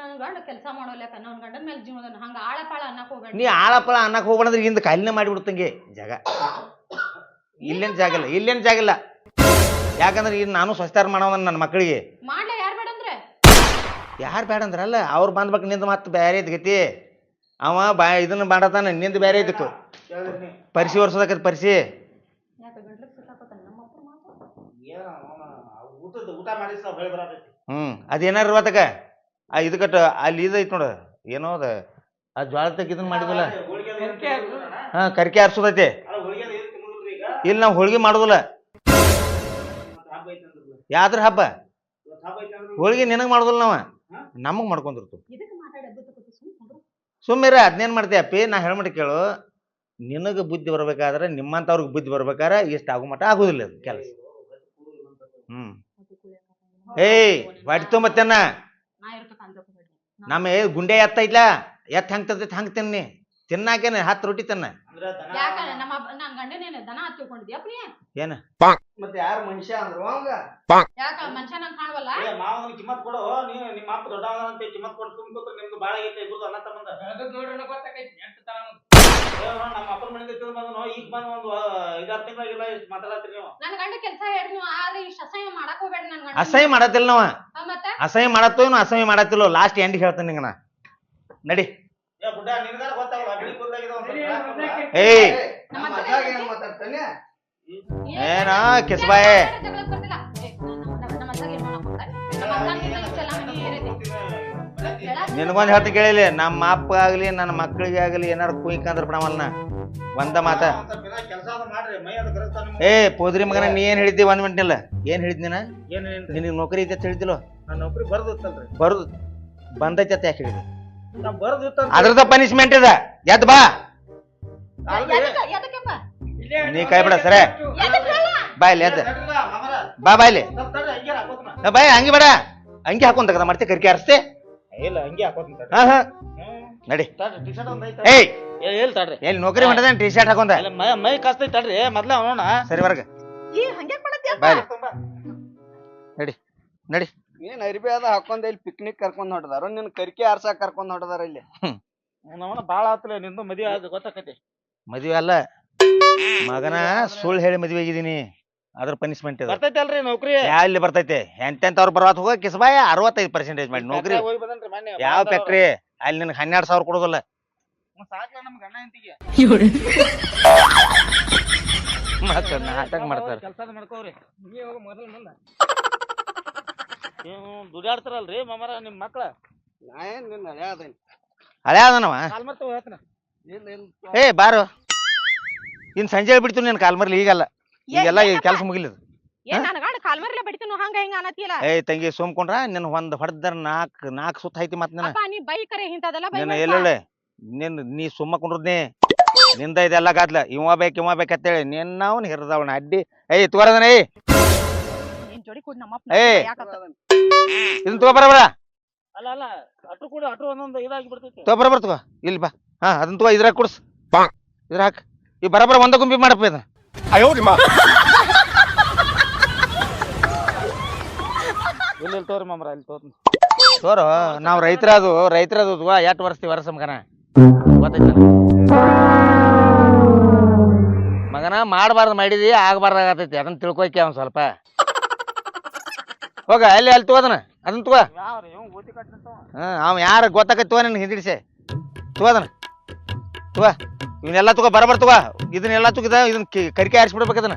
ನನ್ ಗಂಡ ಕೆಲಸ ಮಾಡೋಲ್ಯಾಕ ನನ್ ಗಂಡನ ಮೇಲೆ ಜೀವನ ಹಂಗ ಆಳ ಪಾಳ ಅನ್ನಕ್ ಹೋಗ್ಬೇಡ. ನೀ ಆಳಪಳ ಅನ್ನಕ್ ಹೋಗ್ಬೇಡಂದ್ರೆ ಇಂದ ಕಾಲಿನ ಮಾಡಿಬಿಡ್ತಂಗೆ ಜಾಗ. ಇಲ್ಲೇನ್ ಜಾಗ ಇಲ್ಲ ಇಲ್ಲೇನ್ ಜಾಗ ಇಲ್ಲ. ಯಾಕಂದ್ರೆ ಈಗ ನಾನು ಸ್ವಚ್ಛತಾರ ಮಾಡೋದನ್ನ ನನ್ನ ಮಕ್ಕಳಿಗೆ ಮಾಡ್ಲ ಯಾರ್ ಬೇಡ ಅಂದ್ರೆ? ಯಾರು ಬೇಡ ಅಂದ್ರಲ್ಲ ಅವ್ರು ಬಂದ್ಬೇಕು ನಿಂದ ಮತ್ತೆ ಬೇರೆ ಗತಿ. ಅವ ಬಾ ಇದನ್ನ ಮಾಡತಾನ ನಿಂದ ಬೇರೆ ಇದಕ್ಕೆ ನೀ. ಪರಿಸಿ ವರ್ಷದಕ್ಕೆ ಪರಿಸಿ ಯಾಕ ಗಂಡ್ಲಕ್ ಸುತ್ತಾಕೋತಾನ ನಮ್ಮಪ್ಪ ಮಾತು ಏನ ಅವನ ಊಟದ ಊಟ ಮಾಡಿ ಬರತೈತಿ ಹ್ಮ್. ಅದೇನಾರ ಇರ್ವತ್ತಕ ಆ ಇದಕ್ಕಟ್ಟ ಅಲ್ಲಿ ಇದೈತ್ ಐತಿ ನೋಡ. ಏನೋ ಅದ. ಆ ಜ್ವಾಳ ಇದನ್ನ ಮಾಡಿದಲ್ಲ ಹೋಳಿಗೆ ಅದು ಏನ್ ತಿನ್ನೋದಿಲ್ಲ ಅಣ್ಣ? ಹಾ ಕರ್ಕೆ ಆರ್ಸೋದೈತಿ ಅಲ್ಲ ಹೋಳಿಗೆ ಅದು ಏನ್ ತಿನ್ನೋದಿಲ್ರಿ ಈಗ? ಇಲ್ಲಿ ನಾವು ಹೋಳಿಗೆ ಮಾಡೋದಿಲ್ಲ. ಮತ್ತೆ ಹಬ್ಬ ಐತಿ ಅಂದ್ರಲ್ಲ. ಯಾವ್ದ್ರ ಹಬ್ಬ? ಇವತ್ತು ಹಬ್ಬ ಐತಿ ಅಂದ್ರಲ್ಲ. ಹೋಳಿಗೆ ನಿನಗೆ ಮಾಡೋದಿಲ್ಲ ನಾವ? ಹಾ? ನಮಗ್ ಮಾಡ್ಕೊಂಡಿರ್ತು ಇದಕ್ಕೆ ಸುಮ್ಕೊಂಡ್ರು ಸುಮ್ಮಿರ ಅದ್ನೇನ್ ಮಾಡ್ತೀಯ ಅಪ್ಪಿ? ನಾ ಹೇಳ್ಮಟ್ಟ ಕೇಳು. ನಿನಗೆ ಬುದ್ಧಿ ಬರ್ಬೇಕಾದ್ರೆ ನಿಮ್ಮಂತವ್ರಿಗೆ ಬುದ್ಧಿ ಬರ್ಬೇಕಾದ್ರೆ ಇಷ್ಟ ಆಗೋ ಮಟ್ಟ ಆಗುದಿಲ್ಲ ಅದು ಕೆಲಸ. ಹ್ಮ್. ಏಯ್ ಬಡ್ತು ತುಂಬತ್ತೇನ ನಾ ನಮ್ಮ ಏ ಗುಂಡೆ ಎತ್ತ ಐತ್ಲ ಎತ್ತ ಹೆಂಗ್ ತರ್ತೈತಿ ಹಂಗ್ ತಿನ್ನಿ. ತಿನ್ನಾಕೇನೆ ಹತ್ತು ರೊಟ್ಟಿ ತಿನ್ನ. ಅಂದ್ರೆ ದನ ಯಾಕ ನಮ್ಮ ಅಪ್ಪ- ನನ್ ಗಂಡನೇನೆ ದನ ಹತ್ತಿ ತಿಳ್ಕೊಂಡಿದ್ಯಪ್ಪ ನೀ ಏನ? ಮತ್ತೆ ಯಾರು ಮನುಷ್ಯ ಅಂದ್ರು ಅವಂಗ? ಯಾಕ ಮನುಷ್ಯ ನಂಗೆ ಕಾಣವಲ್ಲ? ಏ ಮಾವನ ಕಿಮ್ಮತ್ ಕೊಡು. ನೀ ನಿಮ್ಮ ಅಪ್ಪ ದೊಡ್ಡವನ ಅಂತ ಕಿಮ್ಮತ್ ಕೊಡ್ ಸುಮ್ ಕೂತ್ರೆ ನಿಮ್ದು ಬಾಳ ಐತೆ ಅನ್ನ ತಮ್ಮಂದ. ನಮ್ಮ ಅಪ್ಪನ ಮನೆಗೆ ತಿಂದು ಬಂದನು ಈಗ ಬಂದು ಒಂದು ಐದಾರು ತಿಂಗಳಾಗಿಲ್ಲ ಇಷ್ಟು ಮಾತಾಡತ್ತೀರಿ ನೀವು? ನನ್ ಗಂಡ ಕೆಲಸ ಹೇಳಿ ನೀವು. ಆದ್ರೆ ಇಷ್ಟ ಅಸಹ್ಯ ಮಾಡಕ್ ಹೋಗ್ಬೇಡ್ರಿ ನನ್ ಗಂಡ. ಅಸಹ್ಯ ಮಾಡತ್ತಿಲ್ಲ ನಾವ. ಮತ್ತೆ? ಅಸಹ್ಯ ಮಾಡತ್ತೋ ಏನು ಅಸಹ್ಯ ಮಾಡತ್ತಿಲ್ಲೋ. ಲಾಸ್ಟ್ ಎಂಡ್ ಹೇಳ್ತೇನೆ ನಿಂಗ ನಾ ನಡಿ. ಏ ಬುಡ್ಡ ನಿನ್ಗಾರ ಗೊತ್ತಾಗಲ್ಲ. ಬಿಳಿ ಕೂದಲಾಗಿದೆ ಒಂದ್ ಸ್ವಲ್ಪ. ಯಾಕೆ ಏಯ್. ನಮ್ಮ ಅಜ್ಜಾಗ ಏನ್ ಮಾತಾಡ್ತಾನೆ? ಏನ ಕಿಸ್ಬಾಯ್ ನಮ್ಮ- ನಮ್ಮ- ಏನ್ ಮಾಡಕ್. ನಿನಗೊಂದು ಹೇಳ್ತಿ ಕೇಳಿಲಿ ನಮ್ಮ ಅಪ್ಪ ಆಗಲಿ ನನ್ನ ಮಕ್ಕಳಿಗೆ ಆಗಲಿ ಏನಾರು ಕುಯ್ಕಂದ್ರ ಪ್ರಮಲ್ನ ಒಂದ ಮಾತ. ಏ ಪೋದ್ರಿ ಮಗನ ನೀ ಏನ್ ಹೇಳಿದ್ದಿ ಒಂದ್ ಮಿನಿಟ್ನಿಲ್ಲ ಏನ್ ಹೇಳಿದ್ ನೀನ? ಏನ್ ಏನ್ರಿ ನಿನಗೆ ನೌಕರಿ ಐತೆ ಅಂತ ಹೇಳಿದಿಲ್ಲ ನಾನು ನೌಕರಿ ಬರ್ದಿತ್ತಲ್ರಿ. ಬರ್ದು ಬಂದೈತೆ ಅಂತ ಯಾಕೆ ಹೇಳಿದಿ ನಾ ಬರ್ದಿತ್ತಂತ ಅದ್ರದ ಪನಿಷ್ಮೆಂಟ್ ಇದೆ. ಎದ್ ಬಾ? ನೀ ಕೈ ಬಿಡ ಸರಿ? ಬಾ ಇಲ್ಲಿ ಎದ್. ಬಾ ಬಾ ಇಲ್ಲಿ. ಬಾಯ್ ಹಂಗೆ ಬೇಡ. ಹಂಗೆ ಹಾಕೊಂತ ಮಾಡ್ತಿ ಕರ್ಕಿ ಆರಿಸ್ತೆ. ಇಲ್ಲ ಹಂಗೆ ಹಾಕೋತ್ನ ತಡ್ರಿ. ಹಾ ಹಾ. ನಡಿ. ತಡ್ರಿ, t-shirt ಒಂದ್ ಐತೆ. ಏಯ್. ಏ, ತಡ್ರಿ. ಎಲ್ಲಿ ನೌಕರಿ ಮಾಡಿದ ಟಿ ಶರ್ಟ್ ಹಾಕೊಂಡ. ಅಲ್ಲ, ಮೈ ಮೈ ಕಾಸ್ತೈತಿ ತಡ್ರಿ. ಮೊದ್ಲ ಅವನ ಸರಿ ವರ್ಗ ಈ ಹಂಗ್ಯಾಕ್ ಇಲ್ಲಿ ನಡಿ ನಡಿ. ಏನ್ ಅರಿಬಿ ಅದ ಹಾಕೊಂಡ ಇಲ್ಲಿ ಪಿಕ್ನಿಕ್ ಕರ್ಕೊಂಡ್ ಹೊಟ್ಟದಾರ ನಿನ್ ಕರಿಕೆ ಆರ್ಸಾಕ್ ಕರ್ಕೊಂಡ್ ಹೊಡೆದಾರ ಇಲ್ಲಿ. ಅವನ ಬಾಳ ಆತ್ಲೆ ನಿಂದು ಮದ್ವೆ ಆದ ಗೊತ್ತಾಕತಿ. ಮದ್ವೆ ಅಲ್ಲ. ಮಗನ ಸುಳ್ಳು ಹೇಳಿ ಮದ್ವೆ ಆಗಿದ್ದೀನಿ ಅದ್ರ ಪನಿಶ್ಮೆಂಟ್ ಇದು. ಬರ್ತೈತಿ ಅಲ್ರಿ ನೌಕರಿ ಎಲ್ಲಿ ಬರ್ತೈತೆ. ಎಂತೆಂತವ್ರು ಬರತ್ ಹೋಗ ಕಿಸಬಾಯ ಅರವತ್ತೈದು ಪರ್ಸೆಂಟೇಜ್ ಮಾಡಿ ನೌಕರಿ. ಹೋಗಿ ಬಂದನ್ರಿ ಮೊನ್ನೆ ಯಾವ ಫ್ಯಾಕ್ಟ್ರಿ ಅಲ್ಲಿ ನಿನಗೆ ಹನ್ನೆರಡು ಸಾವಿರ ಕೊಡೋದಲ್ಲ. ಸಾಕ್ಲ ನಾಟಕ ಮಾಡ್ತಾರೆ. ಕೆಲಸ ಮಾಡ್ಕೋರಿ ನೀವೇ ಹೋಗಿ ಮೊದಲು ಮುಂದ. ನೀವು ದುಡ್ಯಾಡ್ತಾರಲ್ರಿ ಮಾಮರ ನಿಮ್ ಮಕ್ಳ? ನಾ ಏನ್ ನಿನ್ನ ಹಳೆ ಅದೇನಿ ಹಳೆ ಅದನವ ಕಾಲ್ ಮಾಡ್ತಾವ ಹೇಳ್ತಾನ ಇಲ್ಲ ಇಲ್ಲ ಏ ಬಾರು. ಇನ್ ಸಂಜೆ ಬಿಡ್ತೀನಿ ನಿನ್ ಕಾಲ್ ಮರ್ಲಿ ಈಗಲ್ಲ. ಈಗೆಲ್ಲ ಈ ಕೆಲಸ ಮುಗಿಲಿದ್? ಏನ್ ನನ್ ಗಂಡ ಕಾಲ್ಮರ್ಲೆ ಬಡಿತೀನು ಹಂಗ ಏಯ್ ತಂಗಿ ಸುಮ್ಕೊಂಡ್ರ ನಿನ್ ಒಂದ್ ಹೊಡೆದ್ರ ನಾಕ್ ನಾಕ್ ಸುತ್ತ ಐತಿ ಮತ್ ನಿನ್ನ. ಅಪ್ಪ ನೀ ಬೈ ಕರೆ ಇಂತದೆಲ್ಲ ಬೈ ನಿನ್ನ ಎಲ್ಲೊಳ್ಳೆ ನಿನ್ ನೀ ಸುಮ್ಮ ಕುಂಡ್ರದ್ನಿ ನಿಂದ ಇದೆಲ್ಲ ಗಾದ್ಲ ಇವ ಬೇಕ್ ಇವ ಅವ್ನ ಹಿರಿದವನ ಅಡ್ಡಿ. ಏಯ್ ತೋರದನ ಏಯ್ ನಿನ್ ಜೋಡಿ ಕೂಡ ನಮ್ಮ ಏಯ್. ಯಾಕತ್ತ ಇದನ್ನ ತಗೋ ಬರಬರ ಅಲ್ಲ ಅಲ್ಲ ಅಟ್ಟು ಕೂಡ ಅಟ್ಟು ಒಂದೊಂದು ಇದಾಗಿ ಬಿಡ್ತೈತಿ. ತಗೋ ಬರಬರ ತಗೋ. ಇಲ್ಲಿ ಬಾ. ಹಾ ಅದನ್ ತಗೋ ಇದ್ರಾಗ ಕುಡ್ಸ್. ಇದ್ರ ಹಾಕ್ ಈ ಬರಬರ ಒಂದ ಗುಂಪಿ ಮಾಡಪ್ಪ ಇದು ಇಲ್ಲಿ ಇಲ್ಲಿ ತೋರಿ ಮಾಮರ ಇಲ್ಲಿ ತೋರ್. ತೋರು, ನಾವ್ ರೈತರದು ರೈತರದು ಎಷ್ಟು ವರ್ಷತಿ ವರ್ಷ ಮಗನ? ಮಗನ ಮಾಡಬಾರ್ದು ಮಾಡಿದಿ, ಆಗಬಾರ್ದು ಆಗತೈತಿ ಅದನ್ನ ತಿಳ್ಕೊಕ್ಕೆ ಅವ್ನು ಸ್ವಲ್ಪ. ಹೋಗ, ಅಲ್ಲಿ ಅಲ್ಲಿ ತಗೋದನ ಅದನ್ನ ತಗೋ. ಹ್ಮ್ ಅವ ಯಾರು ಗೊತ್ತಾಕೈತಿ ತಗೋ ನಿನ್ ಹಿಂದಿಡಿಸೆ. ತಗೋದನ, ತಗೋ. ಇವನ್ನೆಲ್ಲ ತುಗ ಬರಬರ್ ತಗೋ. ಇದನ್ನೆಲ್ಲ ತಗಿದ ಇದನ್ನ ಕಿ- ಕರಿಕೆ ಆರಿಸ್ಬಿಡ್ಬೇಕು ಅದನ್ನ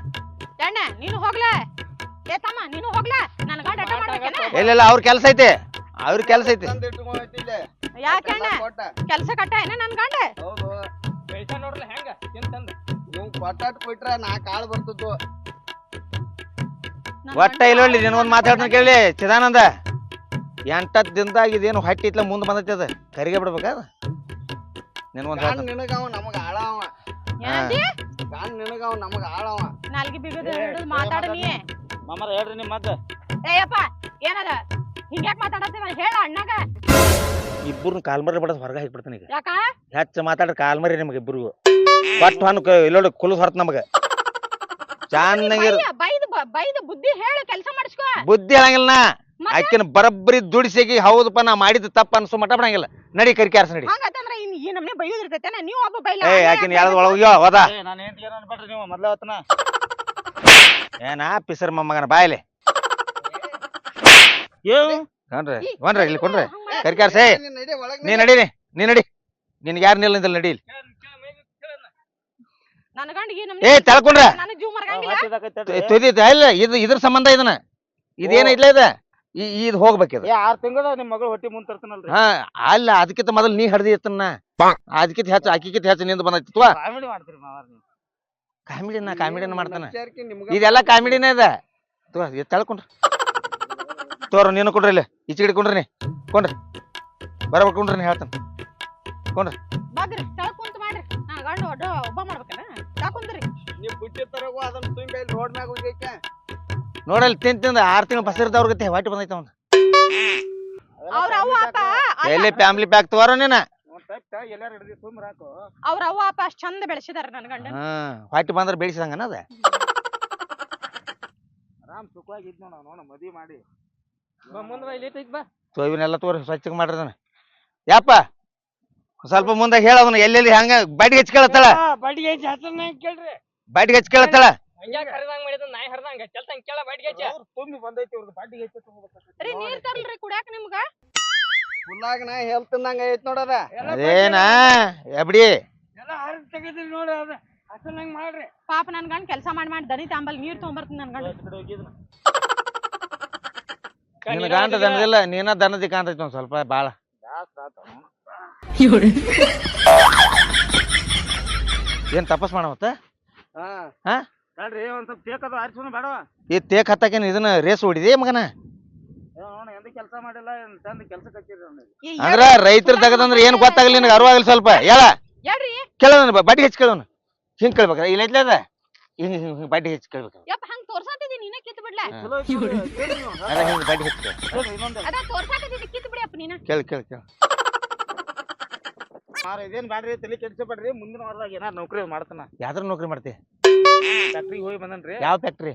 ಅಣ್ಣ ನೀನು ಹೋಗ್ಲ? ಏ ತಮ್ಮ ನೀನು ಹೋಗ್ಲ? ನನ್ನ ಗಂಡ ಅಡ್ಡ ಮಾಡ್ಬೇಕೇನ? ಇಲ್ಲ ಅವ್ರ ಕೆಲಸ ಐತೆ? ಅವ್ರ ಕೆಲಸ ಐತೆ. ಯಾಕಣ್ಣ ಕೆಲ್ಸ ಕಟ್ಟ ಏನ ನನ್ ಗಂಡ? ಹೌದು. ಪೈಸಾ ನೋಡ್ರಿ ಹೆಂಗ? ತಿಂತಂದ ನೀವು ಕೊಟ್ಟಾಟ್ ಕೊಟ್ರ ನಾ ಕಾಳು ನನ್ ಒಟ್ಟ ಗಂಡ ಇಲ್ಲ ಒಂದು ನಿನಗೊಂದು ಮಾತಾಡ್ತಾನೆ ಕೇಳಿ ಚಿದಾನಂದ. ಎಂಟತ್ತು ದಿನದಾಗ ಇದೇನು ಹೊಟ್ಟಿ ಇತ್ಲ ಮುಂದೆ ಬಂದೈತಿ ಅದ. ಕರಿಗೆ ಬಿಡ್ಬೇಕ ನಿನಗೊಂದು ಗಾಣ್ ನಿನಗವ ನಮಗ ಆಳವ ಏನಂದಿ ಗಾಣ್ ನಿನಗವ ನಮಗ ಆಳವ ನಾಲ್ಗೆ ಬಿಗದ ಹಿಡಿದು ಮಾತಾಡ ನೀ. ಮಾಮರ ಹೇಳ್ರಿ ನಿಮ್ ಮದ್ದ. ಏಯಪ್ಪ ಏನದ? ಹಿಂಗ್ಯಾಕ್ ಮಾತಾಡತ್ತೀವ ಹೇಳ ಅಣ್ಣಗ. ಇಬ್ಬರನ್ನ ಕಾಲ್ಮರಿ ಬಡದ್ ಹೊರಗೆ ಹಾಕ್ಬಿಡ್ತೀನಿ ಈಗ. ಯಾಕ? ಹೆಚ್ಚು ಮಾತಾಡ್ರಿ ಕಾಲ್ಮರಿ ನಿಮಗೆ ಇಬ್ಬರಿಗೂ ಬಟ್ ಹಣ್ಣು ಇಲ್ಲೋಡಿ ಕುಲು ಹೊರತು ನಮಗೆ. ಚೆನ್ನಾಗಿರ್ ಬೈದು ಬೈದು ಬ- ಬೈದ್ ಬುದ್ಧಿ ಹೇಳಿ ಕೆಲಸ ಮಾಡಿಸ್ಕೋ. ಬುದ್ಧಿ ಹೇಳಂಗಿಲ್ಲ ನಾ? ಆಕಿನ ಬರಬ್ಬರಿ ದುಡಿಸಿಗಿ ಹೌದಪ್ಪ ನಾ ಮಾಡಿದ ತಪ್ಪ ಅನ್ಸು ಮಟ ಬಿಡಂಗಿಲ್ಲ ನಡಿ ಕರಿ ಆರ್ಸ ನಡಿ. ಹಂಗಂತಂದ್ರ ಇನ್ ಈ ನಮ್ನೆ ಬೈಯೋದಿರ್ತೈತೇನ ನೀವು ಒಬ್ಬ ಬೈಲ ಏ ಆಕಿನ ಹೋದ. ನಾನು ಹೆಂಡತಿ ಏನೋ ಅನ್ಬೇಡ್ರಿ ನೀವು? ಮೊದ್ಲ ಹೊತ್ತನ ಏನ ಪಿಸರ್ ಮೊಮ್ಮಗನ ಬಾಯಲೆ ಏವ್ ಕಣ್ರಿ ಒನ್ರಿ ಇಲ್ಲಿ ಕೊಂಡ್ರಿ. ಕರಿಕೆ ಆರ್ಸ ಏ ನಡಿ ನೀ ನಡಿನಿ ನೀ ನಡಿ. ನಿನ್ಗ ಯಾರು ನಿಲ್ಲ ನಡಿ ಇಲ್ಲಿ. ನನ್ನ ಏ ತಳ್ಕೊಂಡ್ರ. ನನ್ನ ಜೀವ ಮರಗಂಗಿಲ್ಲ? ತುದಿ ಇಲ್ಲ ಇದು ಇದ್ರ ಸಂಬಂಧ ಇದನ್ನ. ಇದೇನ ಇಲ್ಲ ಇದ? ಈ- ಇದು ಹೋಗ್ಬೇಕಿದ. ಏ ಆರ್ ತಿಂಗಳ ನಿಮ್ ಮಗಳು ಹೊಟ್ಟಿ ಮುಂದ್ ತರ್ತಾನಲ್ರಿ. ಹಾ ಅಲ್ಲ ಅದಕ್ಕಿಂತ ಮೊದಲು ನೀ ಹಡ್ದಿ ಇರ್ತನ ಅದಕ್ಕಿಂತ ಹೆಚ್ಚು ಆಕಿಕಿಂತ ಹೆಚ್ಚು ನಿಂದ ಬಂದಿತ್ತು ತುವಾ ಕಾಮಿಡಿ ಮಾಡ್ತೀರಿ ಮಾವಾರ ನೀವು. ಕಾಮಿಡಿನ ಕಾಮಿಡಿನ ಮಾಡ್ತಾನ. ಇದೆಲ್ಲ ಕಾಮಿಡಿನೇ ಇದೆ. ತೋ ಇದು ತಳ್ಕೊಂಡ್ರಿ. ತೋರ ನೀನು ಕೊಡ್ರಿ ಇಲ್ಲಿ. ಈಚೆ ಕಡೆ ಕೊಂಡ್ರಿ ನೀ. ಕೊಂಡ್ರಿ. ಬರಬೇಕು ಕೊಂಡ್ರಿ ನೀ ಹೇಳ್ತಾನೆ. ಕೊಂಡ್ರಿ. ಕುಂತ ಮಾಡ್ರಿ. ನಾ ಗಂಡ ಒಡ್ಡ ಒಬ್ಬ ಮಾಡ್ಬೇಕೇನ? ತಾಕುಂದ್ರಿ ನೀವ್ ಅದನ್ನ ತುಂಬಿ ರೋಡ್ ಮ್ಯಾಗ ಹೋಗ್ಯಕ್ಕೆ ನೋಡಲ್ಲಿ ತಿಂದ್ ತಿಂದ ಆರು ತಿಂಗಳು ಬಸಿರ್ದವ್ರ ಗತಿ ಹೊಟ್ಟೆ ಬಂದೈತೆ ಅವ್ನ ಅವ್ರ ಅವ್ವ ಅಪ್ಪ ಅಲ್ಲ, ಎಲ್ಲಿ ಫ್ಯಾಮಿಲಿ ಪ್ಯಾಕ್ ತಗೋರ ನೀನ? ಅವ್ರ ಅವ್ವ ಅಪ್ಪ ಅಷ್ಟ್ ಚಂದ ಬೆಳೆಸಿದಾರ ನನ್ ಗಂಡ. ಹಾ ಹೊಟ್ಟೆ ಬಂದ್ರೆ ಬೆಳೆಸಿದಂಗನ ಅದ? ಆರಾಮ್ ಸುಖವಾಗಿ ಇದ್ ನೋಡ ನೋಡ ಮದ್ವಿ ಮಾಡಿ. ಸೊ ಇವನ್ನೆಲ್ಲ ತೋರಿ ಸ್ವಚ್ಛ ಮಾಡ್ರಿ ಅದನ್ನ ಯಪ್ಪ ಸ್ವಲ್ಪ ಮುಂದೆ ಹೇಳ ಅವನು ಎಲ್ಲೆಲ್ಲಿ ಹಂಗ ಬಾಡಿಗೆ ಹಚ್ಕೊಳತ್ತಳ? ಬಡ್ಡಿ ಐತಿ ಹತ್ತನ ಕೇಳ್ರಿ. ಬಾಡಿಗೆ ಹಚ್ಕೊಳತ್ತಳ? ಹಂಗ್ಯಾಕ್ ಹರಿದಂಗ್ ಮಾಡಿದ ನಾಯಿ ಹರಿದಂಗ ಚಲ್ತಂಗ್ ಕೇಳ ಬಾಡಿಗೆ ಹಚ್ಚ ಅವ್ರು ತುಂಬಿ ಬಂದೈತಿ ಇವ್ರದ್ದು ಬಡ್ಡಿ ಐತಿ ರೀ ನೀರ್ ತರ್ಲ್ರಿ ಕುಡ್ಯಾಕ ನಿಮ್ಗ? ಫುಲ್ಲಾಗ ನಾ ಹೆಲ್ತ್ ತಿಂದಂಗ ಐತ್ ನೋಡದ ಅದೇನಾ? ಎಬ್ಡಿ. ಎಲ್ಲ ಹರಿದ್ ತೆಗಿದ್ರಿ ನೋಡಿ ಅದ. ಹಸನಂಗ್ ಮಾಡ್ರಿ. ಪಾಪ ನನ್ ಗಂಡ ಕೆಲಸ ಮಾಡಿ ಮಾಡಿ ದನಿ ತಾಂಬಲ್ ನೀರ್ ತೊಗೊಂಬರ್ತೀನಿ ನನ್ ಗಂಡ. ನಿನ್ನ ಗಂಡ ದನದಿಲ್ಲ ನೀನ ದನದಿ ಕಾಣ್ತೈತಿ ಒಂದ್ ಸ್ವಲ್ಪ ಬಾಳ. ಏನ್ ತಪಸ್ ಮಾಡವತ್ತ ಹಾ? ನೋಡ್ರಿ ಒಂದ್ ಸ್ವಲ್ಪ ತೇಕ್ ಅದು ಆರಿಸೋಣ ಬೇಡ ಈ ತೇಕ್ ಹತ್ತಾಕೇನ್ ಇದನ್ನ ರೇಸ್ ಹೊಡಿದೆ ಮಗನ? ನೋಡ ಎಂದ ಕೆಲಸ ಮಾಡಿಲ್ಲ ಏನ್ ಚಂದ ಕೆಲಸ ಕಚ್ಚಿರಿ ಅವ್ನಿಗೆ ಈ ಅಂದ್ರ ಹೇಳ್ರಿ, ರೈತರ ತಗದಂದ್ರ ಏನ್ ಗೊತ್ತಾಗಲಿ ನಿನಗೆ ಅರಿವಾಗಲಿ ಸ್ವಲ್ಪ. ಹೇಳ. ಹೇಳ್ರಿ. ಕೇಳೋಣ ಬಡ್ಡಿ ಹೆಚ್ಚು ಕೇಳೋಣ ಹಿಂಗ್ ಕೇಳ್ಬೇಕ ಇಲ್ಲ ಐತ್ಲ ಅದ? ಹಿಂಗ್ ಹಿಂಗ್ ಹಿಂಗ್ ಬಾಡಿಗೆ ಹೆಚ್ಚು ಕೇಳ್ಬೇಕ ಯಪ್ಪ ಹಂಗ್ ತೋರ್ಸಾತಿದಿ ನೀನ ಕಿತ್ ಬಿಡ್ಲ? ಚಲೋ ಐತಿ ನೋಡ್ರಿ, ಕೇಳ್ರಿ ನೀವು. ಅದ ಹಿಂಗ್ ಬಾಡಿಗೆ ಹಚ್ಚಿ ಕೇಳು. ಅದ ಕಿತ್ ನೀನ. ಕೇಳು ಕೇಳು. ಮಾರ ಇದೇನ್ ಬ್ಯಾಡ್ರಿ ತಲೆ ಕೆಡ್ಸಬೇಡ್ರಿ ಮುಂದಿನ ವಾರದಾಗ ಏನಾರ ನೌಕರಿ ಮಾಡ್ತಾನ. ಯಾವ್ದ್ರ ನೌಕರಿ ಮಾಡ್ತಿ? ಫ್ಯಾಕ್ಟ್ರಿಗೆ ಹೋಗಿ ಬಂದನ್ರಿ. ಯಾವ ಫ್ಯಾಕ್ಟ್ರಿ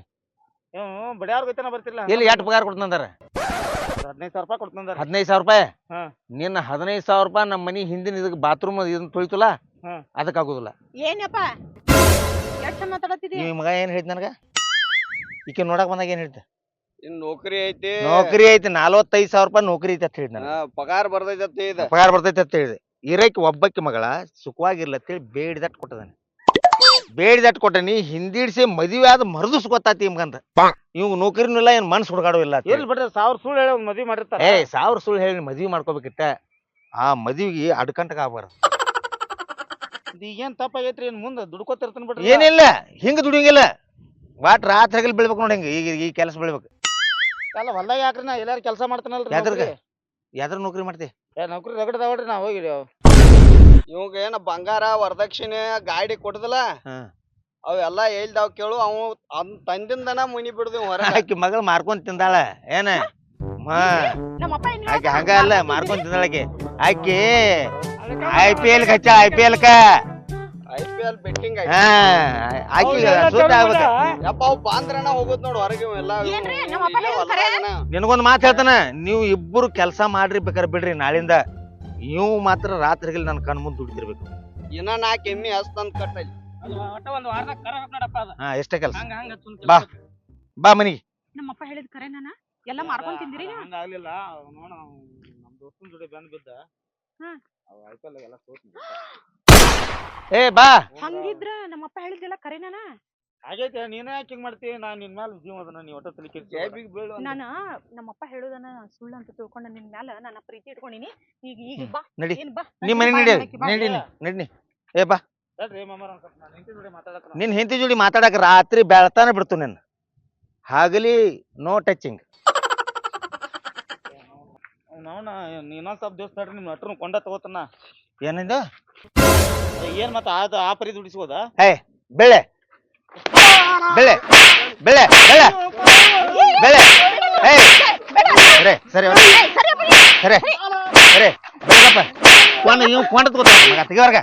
ಇವ್ ಬಡಿಯಾರ್ ಗೈತನ ಬರ್ತಿಲ್ಲ. ಎಲ್ಲಿ ಎಷ್ಟು ಪಗಾರ ಕೊಡ್ತಂದಾರ ಹದಿನೈದು ಸಾವಿರ ರೂಪಾಯಿ ಕೊಡ್ತಂದಾರ ಹದಿನೈದು ಸಾವಿರ ರೂಪಾಯಿ? ಹಾ. ನಿನ್ನ ಹದಿನೈದು ಸಾವಿರ ರೂಪಾಯಿ ನಮ್ಮ ಮನಿ ಹಿಂದಿನ ಇದಕ್ಕೆ ಬಾತ್ರೂಮ್ ಇದನ್ನ ತೊಳಿತಲ್ಲ ಹಾ. ಅದಕ್ಕೆ ಆಗುದಿಲ್ಲ. ಏನಪ್ಪ ಎಷ್ಟು ಮಾತಾಡತ್ತಿದಿ? ಮಗ ಏನ್ ಹೇಳ್ತ ನನಗ? ಈಕೆ ನೋಡಕ್ ಬಂದಾಗ ಏನ್ ಹೇಳ್ತ? ಇನ್ ನೌಕರಿ ಐತಿ. ನೌಕರಿ ಐತಿ ನಲ್ವತ್ತೈದು ಸಾವಿರ ರೂಪಾಯಿ ನೌಕರಿ ಐತಿ ಅಂತ ಹೇಳಿದ್ ನಾನು ಹಾ, ಪಗಾರ ಬರ್ತೈತಿ ಇದ ಪಗಾರ ಬರ್ತೈತಿ ಅಂತ ಹೇಳಿದೆ. ಇರಕ್ಕೆ ಒಬ್ಬಕ್ಕೆ ಮಗಳ ಅಂತ ಅಂತೇಳಿ ಬೇಡಿದಟ್ ಕೊಟ್ಟದಾನೆ. ಬೇಡಿದಟ್ ಕೊಟ್ಟನಿ ಹಿಂದಿಡ್ಸಿ ಮದುವೆ ಆದ ಮರದು ಗೊತ್ತಾತಿ ಇಮ್ಗಂತ ಇವ್ ನೌಕರಿನೂ ಇಲ್ಲ ಏನ್ ಮನ್ಸು ಹುಡುಗಾಡೋ ಇಲ್ಲ ಅಂತ. ಎಲ್ಲಿ ಬಿಡ್ರಿ ಸಾವಿರ ಸುಳ್ಳು ಹೇಳಿ ಒಂದು ಮದ್ವಿ ಮಾಡಿರ್ತಾರ. ಏ ಸಾವಿರ ಸುಳ್ಳು ಹೇಳಿ ಮದ್ವಿ ಮಾಡ್ಕೋಬೇಕಿತ್ತ ಆ ಮದ್ವಿಗೆ ಅಡ್ಕಂಟಕ ಆಗ್ಬಾರ್ದು. ಈಗೇನ್ ತಪ್ಪಾಗೈತ್ರಿ? ಏನ್ ಮುಂದೆ ದುಡ್ಕೋತಿರ್ತಾನ ಬಿಡ್ರಿ. ಏನಿಲ್ಲ ಹಿಂಗ ದುಡಿಯಂಗಿಲ್ಲ. ವಾಟ್ ರಾತ್ರಿ ಹಗಲ್ ಬೀಳ್ಬೇಕು ನೋಡಿ ಹಿಂಗ ಈಗ ಈ ಕೆಲಸ ಬೀಳ್ಬೇಕು. ಅಲ್ಲ ಹೊಲ್ದಾಗ ಯಾಕ್ರಿ ನಾ ಎಲ್ಲಾರು ಕೆಲಸ ಮಾಡ್ತಾನಲ್ರಿ ಯಾವ್ದ್ರಾಗ? ನೌಕರಿ? ಯಾವ್ದ್ರ ನೌಕರಿ ಮಾಡ್ತಿ? ಏ ನೌಕರಿ ರಗಡ್ದಾವಡ್ರಿ ನಾ ಹೋಗಿ ಇವಂಗ ಏನ ಬಂಗಾರ ವರದಕ್ಷಿಣೆ ಗಾಡಿ ಕೊಟ್ಟದಲ್ಲ ಅವೆಲ್ಲ ಹೇಳ್ದಾವ್ ಕೇಳು ಅವ ಅನ್ ತಂದಿಂದನ ಮುನಿ ಬಿಡ್ದು ಹೊರ ಆಕಿ ಮಗಳು ಮಾರ್ಕೊಂಡ್ ತಿಂದಾಳ ಏನ? ನಮ್ಮಪ್ಪ ಏನ್ ಆಕಿ ಹೇಳ್ತಾನ? ಹಂಗ ಅಲ್ಲ ಮಾರ್ಕೊಂಡ್ ತಿಂದಾಳ ಆಕಿ. ಆಕಿ ಐ ಪಿ ಎಲ್ ಕಚ್ಚ ಐ ಪಿ ಎಲ್ ಕ. ಐ ಪಿ ಎಲ್ ಬೆಟ್ಟಿಂಗ್ ಹಾ ಆಕಿ ಸುದ್ದ ಆಗ್ಬೇಕ. ಯಪ್ಪ ಅವ್ ಬಾಂದ್ರನ ಹೋಗುದ್ ನೋಡ್ ಹೊರಗೆ ಎಲ್ಲ. ನಿನಗೊಂದ್ ಮಾತು ಹೇಳ್ತಾನ ನೀವು ಇಬ್ಬರು ಕೆಲಸ ಮಾಡ್ರಿ ಬೇಕಾರೆ ಬಿಡ್ರಿ ನಾಳಿಂದ. ಇವ್ ಮಾತ್ರ ರಾತ್ರಿಗಳು ನನ್ನ ಕಣ್ ಮುಂದೆ ದುಡಿದಿರ್ಬೇಕು. ಇನ್ನ ನಾಕ್ ಎಮ್ಮಿ ಹಸ್ತಂದ್ ಕಟ್ಟಲಿ ಒಟ್ಟ ಒಂದ್ ವಾರದಾಗ ಕರ ನೋಡಪ್ಪ ಅದ. ಹಾ ಎಷ್ಟೇ ಕೆಲಸ. ಹಂಗ ಹಂಗ ಬಾ. ಬಾ ಮನಿಗೆ. ನಮ್ಮಪ್ಪ ಹೇಳಿದ ಕರೆ ನಾನ? ಎಲ್ಲ ಮಾರ್ಕೊಂಡ್ ತಿಂದಿರಿ ಹಂಗ ಆಗ್ಲಿಲ್ಲ. ನೋಡ ನಮ್ ದೋಸ್ತನ್ ಜೋಡಿ ಬಂದ್ ಬಿದ್ದ. ಹ್ಮ್. ಅವ್ ಐಪಲ್ ಎಲ್ಲ ಸೋತ್ ಏ ಬಾ. ಹಂಗಿದ್ರ ನಮ್ಮಪ್ಪ ಹೇಳಿದ್ದೆಲ್ಲ ಕರೆ ನಾನ? ಆಗೈತೆ ನೀನ ಯಾಕೆ ಹಿಂಗ್ ಮಾಡ್ತಿ? ನಾ ನಿನ್ ಮ್ಯಾಲ ಜೀವ ಅದನ್ನ ನೀ ಒಟ್ಟ ತಲೆ ಕೆಡ್ಸಿ ಜೇಬಿಗ್ ಬೀಳು. ನಾನ ನಮ್ಮಪ್ಪ ಹೇಳೋದನ್ನ ಸುಳ್ಳು ಅಂತ ತಿಳ್ಕೊಂಡ ನಿನ್ ಮ್ಯಾಲ ನನ್ನ ಪ್ರೀತಿ ಇಟ್ಕೊಂಡಿನಿ. ಈಗ ಈಗ ಬಾ ನಡಿ. ಏನ್ ಬಾ ನೀ ಮನೆ ನಡಿ ನಡಿ ನಡಿ ಏ ಬಾ. ಹೇಳ್ರಿ ಮಾಮಾರ ಒಂದ್ ಸ್ವಲ್ಪ ನಾನು ಹೆಂಡ್ತಿ ಜೋಡಿ ಮಾತಾಡಕ ನಿನ್ ಹೆಂಡತಿ ಜೋಡಿ ಮಾತಾಡಕ ರಾತ್ರಿ ಬೆಳ್ತಾನೆ ಬಿಡ್ತು ನಿನ್ನ ಹಗಲಿ ನೋ ಟಚಿಂಗ್ ನಾವ್ನ ಇನ್ನೊಂದ್ ಸ್ವಲ್ಪ ದಿವಸ ತಡ್ರಿ ನಿಮ್ ನಟ್ರನ್ ಕೊಂಡ ತಗೋತನ. ಏನಿದೆ? ಏನ್ ಮತ್ತ ಆದ ಆ ಪರಿ ದುಡಿಸ್ಬೋದ ಏ ಬೆಳೆ. ಬೆಳೆ ಬೆಳೆ ಬೆಳೆ ಬೆಳೆ. ಏಯ್. ಸರಿ ಸರಿ ಸರಿ. ಸರಿ ಸರಿ. ಬೆಳಗಪ್ಪ. ಕೊಂಡ ಇವ್ ಕೊಂಡ ತಗೋತಾನ. ಮಗ ತೆಗಿವರ್ಗ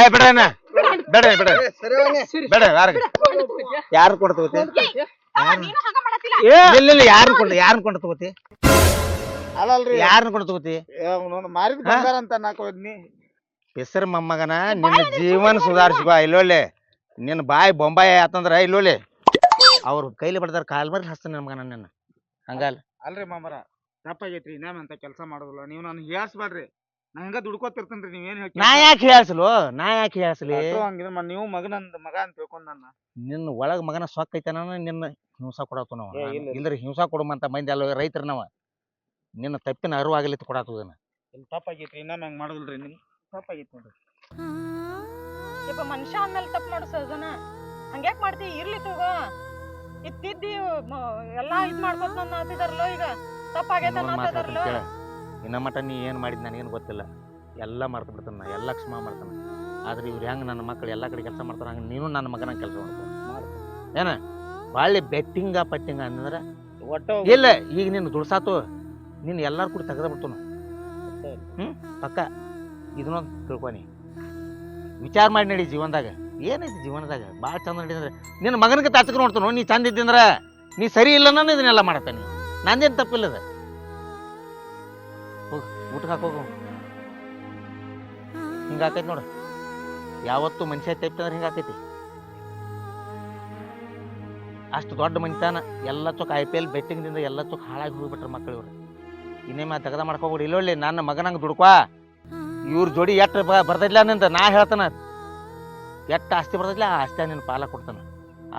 ಏ ಬಿಡ್ರಣ್ಣ ಬೇಡ ಬೇಡ. ಅವನೇ. ಬೇಡ ಯಾರಿಗೆ ಯಾರು ಕೊಡ ತಗೋತಿ? ನೀನು ಹಂಗ ಮಾಡತ್ತಿಲ್ಲ. ಇಲ್ಲ ಇಲ್ಲ ಯಾರನ್ನ ಕೊಂಡ ಯಾರನ್ನ ಕೊಂಡ ತಗೋತಿ? ಅಲ್ಲಲ್ರಿ. ಯಾರನ್ನ ಕೊಂಡ ತಗೋತಿ? ಮಾರಿದ? ಬಂಗಾರ ಅಂತ ನಾಕೋದ್ನಿ ಹೆಸರು ಮೊಮ್ಮಗನ ನಿನ್ನ ಜೀವನ ಸುಧಾರಿಸ್ಕೋ ಇಲ್ಲೊಳ್ಳೆ. ನಿನ್ನ ಬಾಯಿ ಬೊಂಬಾಯಿ ಆತಂದ್ರ ಇಲ್ಲೋಲೆ ಅವ್ರ ಕೈಲಿ ಬಡ್ದಾರ ಕಾಲ್ ಮರಿ ಹಸ್ತಾನೆ ನಮ್ಗ ನನ್ನ. ಹಂಗಲ್ಲ. ಅಲ್ರಿ ಮಾಮರ ತಪ್ಪಾಗೈತ್ರಿ ಇನ್ನೇಮ್ ಅಂತ ಕೆಲಸ ಮಾಡೋದಿಲ್ಲ. ನೀವು ನಾನು ಹೇಳ್ಸ್ಬೇಡ್ರಿ ನಾ ನೀವ್ ದುಡ್ಕೋತಿರ್ತೇನ್ರಿ ನೀವೇನ್ ನಾ ಯಾಕೆ ಹೇಳ್ಸಲು? ನಾ ಯಾಕೆ ಹೇಳ್ಸಲಿ? ಹಂಗಿದ್ರ ನೀವು ಮಗನಂದ ಮಗ ಅಂತ ತಿಳ್ಕೊಂಡ್ ನನ್ನ. ನಿನ್ನ ಒಳಗ ಮಗನ ಸೊಕ್ಕ ಐತನ ನಿನ್ನ ಹಿಂಸ ಕೊಡಾತು ನಾವು. ಏ, ಇಲ್ಲ. ಇಲ್ದ್ರ ಹಿಂಸಾ ಕೊಡುಮಂತ ಮಂದಿ ಅಲ್ಲ ರೈತರ ನಾವ. ನಿನ್ನ ತಪ್ಪಿನ ಅರಿವಾಗಲಿ ಕೊಡಾತದನ ಇಲ್ಲಿ ತಪ್ಪಾಗೈತ್ರಿ ನಾನು ಹಂಗ ಮಾಡೋದಿಲ್ರಿ ನಿಮ್ ತಪ್ಪಾಗೈತಿ ನೋಡ್ರಿ. ಯಪ್ಪ ಮನುಷ್ಯ ಅಂದ್ಮೇಲೆ ತಪ್ಪು ಮಾಡು ಸಹಜನ ಹಂಗ್ಯಾಕ್ ಮಾಡ್ತಿ? ಇರ್ಲಿ ತಗೋ. ಇತ್ತಿದ್ದಿ ಎಲ್ಲ ಇದ್ ಮಾಡ್ಕೊತ ನನ್ನ ಆತಿದಾರಲ್ಲೋ ಈಗ. ತಪ್ಪಾಗೈತೆ ಕೇಳ. ಇನ್ನ ಮಟ ನೀ ಏನು ಮಾಡಿದ್ ನನಗೇನು ಗೊತ್ತಿಲ್ಲ. ಎಲ್ಲ ಮರ್ತು ಬಿಡ್ತಾನ ನಾ ಎಲ್ಲ ಕ್ಷಮಾ ಮಾಡ್ತಾನ. ಆದ್ರೆ ಇವ್ರು ಹೆಂಗ್ ನನ್ನ ಮಕ್ಕಳು ಎಲ್ಲ ಕಡೆ ಕೆಲಸ ಮಾಡ್ತಾರೆ ಹಂಗೆ ನೀನು ನನ್ನ ಮಗನ ಕೆಲಸ ಮಾಡ್ಕೊ. ಏನ? ಬಾಳೆ ಬೆಟ್ಟಿಂಗ ಪಟ್ಟಿಂಗ ಅಂದ್ರೆ ಒಟ್ಟ ಇಲ್ಲ ಈಗ ನೀನು ದುಡ್ಸಾತು ನೀನು ಎಲ್ಲಾರು ಕೂಡ ತೆಗೆದ ಬಿಡ್ತು ಹ್ಮ್? ಪಕ್ಕ. ಇದನ್ನೊಂದು ತಿಳ್ಕೊನಿ ವಿಚಾರ ಮಾಡಿ ನಡಿ ಜೀವನದಾಗ. ಏನೈತಿ ಜೀವನದಾಗ? ಭಾಳ ಚಂದ ನಡೀತಂದ್ರೆ ನಿನ್ನ ಮಗನಿಗೆ ತಾತಕ ನೋಡ್ತಾನು, ನೀ ಚಂದ ಇದ್ದಿಂದ್ರ ನೀ ಸರಿ ಇಲ್ಲ ನಾನು ಇದನ್ನೆಲ್ಲ ಮಾಡ್ತಾನೆ ನಂದೇನು ತಪ್ಪಿಲ್ಲದ? ಹೋಗ್, ಊಟಕ್ಕೆ ಹಾಕೋಗು ಹಿಂಗಾಕೈತಿ ನೋಡು. ಯಾವತ್ತು ಮನುಷ್ಯ ತಪ್ಪಿದ್ರೆ ಹಿಂಗಾಕೈತಿ ಅಷ್ಟು ದೊಡ್ಡ ಮನುಷ್ಯನ ಎಲ್ಲ ಚೊಕ್ ಐ ಪಿ ಎಲ್ ಬೆಟ್ಟಿಂಗ್ದಿಂದ ಎಲ್ಲ ಚೊಕ್ ಹಾಳಾಗಿ ಹೋಗ್ಬಿಟ್ರೆ ಮಕ್ಕಳು ಇನ್ನೇ ಇನ್ನೇಮ ತೆಗೆದ ಮಾಡ್ಕೋಬಿಡಿ. ಇಲ್ಲೊಳ್ಳಿ ನನ್ನ ಮಗನಂಗೆ ದುಡ್ಕೋ. ಇವ್ರ ಜೋಡಿ ಎಟ್ ಬರ್ತೈತಿಲ್ಲ ನಿಂದ? ನಾ ಹೇಳ್ತಾನ ಎಟ್ ಆಸ್ತಿ ಬರ್ತೈತಿಲ್ಲ ಆ ಆಸ್ತಿ ನಿನ್ನ ಪಾಲ ಕೊಡ್ತಾನ.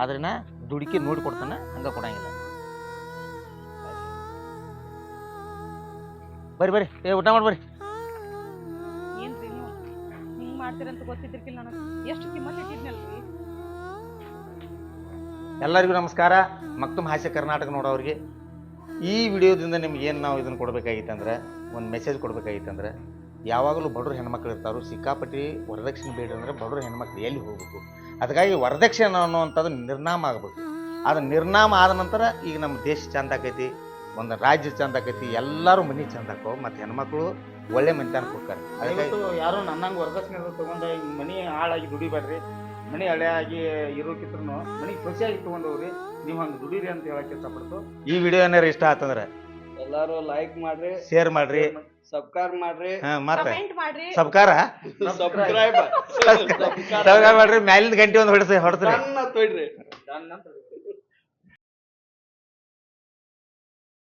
ಆದ್ರೆ ನಾ ದುಡುಕಿ ನೋಡಿ ಕೊಡ್ತಾನ ಹಂಗ ಕೊಡಂಗಿಲ್ಲ. ಬರ್ರಿ ಬರ್ರಿ. ಏ ಊಟ ಮಾಡಿ ಬರ್ರಿ. ಏನ್ರಿ ನೀವು? ಹಿಂಗ್ ಮಾಡ್ತೀರಂತ ಗೊತ್ತಿದ್ದಿರ್ಕಿಲ್ಲ ನನಗೆ. ಎಷ್ಟು ಕಿಮ್ಮತ್ ಇಟ್ಟಿದ್ನಲ್ರಿ? ಎಲ್ಲರಿಗೂ ನಮಸ್ಕಾರ. ಮಕ್ತುಮ್ ಹಾಸ್ಯ ಕರ್ನಾಟಕ ನೋಡೋರಿಗೆ. ಈ ವಿಡಿಯೋದಿಂದ ನಿಮ್ಗೆ ಏನು ನಾವು ಇದನ್ನು ಕೊಡಬೇಕಾಗಿತ್ತಂದ್ರೆ ಒಂದು ಮೆಸೇಜ್ ಕೊಡ್ಬೇಕಾಗಿತ್ತಂದ್ರೆ ಯಾವಾಗಲೂ ಬಡವ್ರ ಹೆಣ್ಮಕ್ಳು ಇರ್ತಾರೋ ಸಿಕ್ಕಾಪಟ್ಟಿ ವರದಕ್ಷಿಣೆ ಬೇಡ್ರಿ ಅಂದ್ರೆ ಬಡವ್ರ ಹೆಣ್ಮಕ್ಳು ಎಲ್ಲಿ ಹೋಗಬೇಕು? ಅದಕ್ಕಾಗಿ ವರದಕ್ಷಿಣೆ ಅನ್ನುವಂಥದ್ದು ನಿರ್ನಾಮ ಆಗಬೇಕು. ಅದು ನಿರ್ನಾಮ ಆದ ನಂತರ ಈಗ ನಮ್ಮ ದೇಶ ಚಂದ ಆಕೈತಿ ಒಂದು ರಾಜ್ಯ ಚಂದ ಆಕೈತಿ ಎಲ್ಲರೂ ಮನೆ ಚಂದ ಹಾಕೋ ಮತ್ತು ಹೆಣ್ಮಕ್ಳು ಒಳ್ಳೆ ಮನೆತನ ಕೊಡ್ತಾರೆ ಅದಕ್ಕಾಗಿ ಯಾರು ನನ್ನಂಗೆ ವರದಕ್ಷಿಣೆ ತೊಗೊಂಡು ಮನೆ ಮನಿ ಹಾಳಾಗಿ ದುಡಿಬೇಡ್ರಿ ಹಳೆ ಆಗಿ ಇರೋಕಿತ್ರು ಮನೆ ಖುಷಿಯಾಗಿ ತೊಗೊಂಡವ್ರಿ ನೀವು ಹಂಗೆ ದುಡೀರಿ ಅಂತ ಹೇಳಕ್ಕೆ ಇಷ್ಟಪಡ್ತು. ಈ ವಿಡಿಯೋ ಏನಾರು ಇಷ್ಟ ಆತಂದ್ರೆ ಎಲ್ಲಾರು ಲೈಕ್ ಮಾಡ್ರಿ ಶೇರ್ ಮಾಡ್ರಿ. ಸಬ್ಸ್ಕ್ರೈಬ್ ಮಾಡ್ರಿ. ಹಾ ಮತ್ತ ಕಮೆಂಟ್ ಮಾಡ್ರಿ. ಸಬ್ಕಾರ ಸಬ್ಸ್ಕ್ರೈಬ್ ಸಬ್ಸ್ಕ್ರೈಬ್ ಮಾಡ್ರಿ ಮ್ಯಾಲಿಂದ ಗಂಟೆ ಒಂದು ಹೊಡ್ಸಿ ಹೊಡ್ತೀರಿ ಸಣ್ಣ